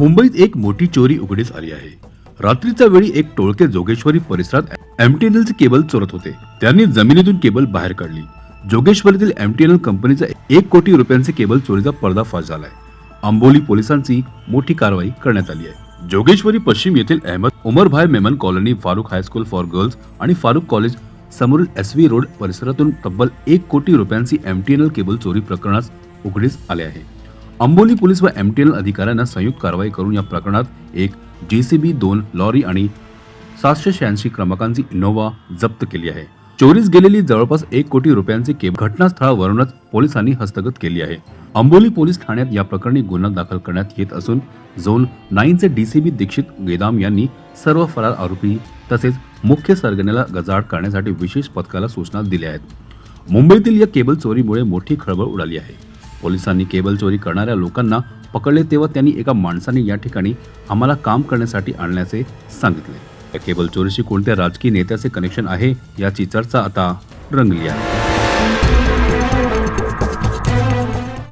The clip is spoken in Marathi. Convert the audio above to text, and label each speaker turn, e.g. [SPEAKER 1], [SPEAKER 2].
[SPEAKER 1] मुंबईत एक मोठी चोरी उघडीस आली आहे. रात्रीच्या वेळी एक टोळके जोगेश्वरी परिसरात एमटीएनएलचे केबल चोरत होते. त्यांनी जमिनीतून केबल बाहेर काढली. जोगेश्वरीतील एमटीएनएल कंपनीचा एक कोटी रुपयांचे केबल चोरीचा पर्दाफाश झालाय. आंबोली पोलिसांची मोठी कारवाई करण्यात आली आहे. जोगेश्वरी पश्चिम येथील Ahmed Umarbhai Memon colony Farooq high school for girls आणि फारुख कॉलेज समोरील एस व्ही रोड परिसरातून तब्बल एक कोटी रुपयांची एमटीएनएल केबल चोरी प्रकरणात उघडीस आले आहे. अंबोली पोलीस व एम टी एल अधिकाऱ्यांना संयुक्त कारवाई करून या प्रकरणात एक जेसीबी दोन लॉरी आणि सातशे शहाऐंशी क्रमांकांची इनोव्हा जप्त केली आहे. चोरीस गेलेली जवळपास एक कोटी रुपयांची केप घटनास्थळावरूनच पोलिसांनी हस्तगत केली आहे. अंबोली पोलीस ठाण्यात या प्रकरणी गुन्हा दाखल करण्यात येत असून झोन नाईनचे डीसीबी दीक्षित गेदाम यांनी सर्व फरार आरोपी तसेच मुख्य सरगण्याला गजाआड करण्यासाठी विशेष पथकाला सूचना दिल्या आहेत. मुंबईतील या केबल चोरीमुळे मोठी खळबळ उडाली आहे. पोलिसांनी केबल चोरी करणाऱ्या लोकांना पकडले तेव्हा त्यांनी एका माणसाने या ठिकाणी आम्हाला काम करण्यासाठी आणण्याचे सांगितले. या केबल चोरीशी कोणत्या राजकीय नेत्याचे कनेक्शन आहे याची चर्चा आता रंगली आहे.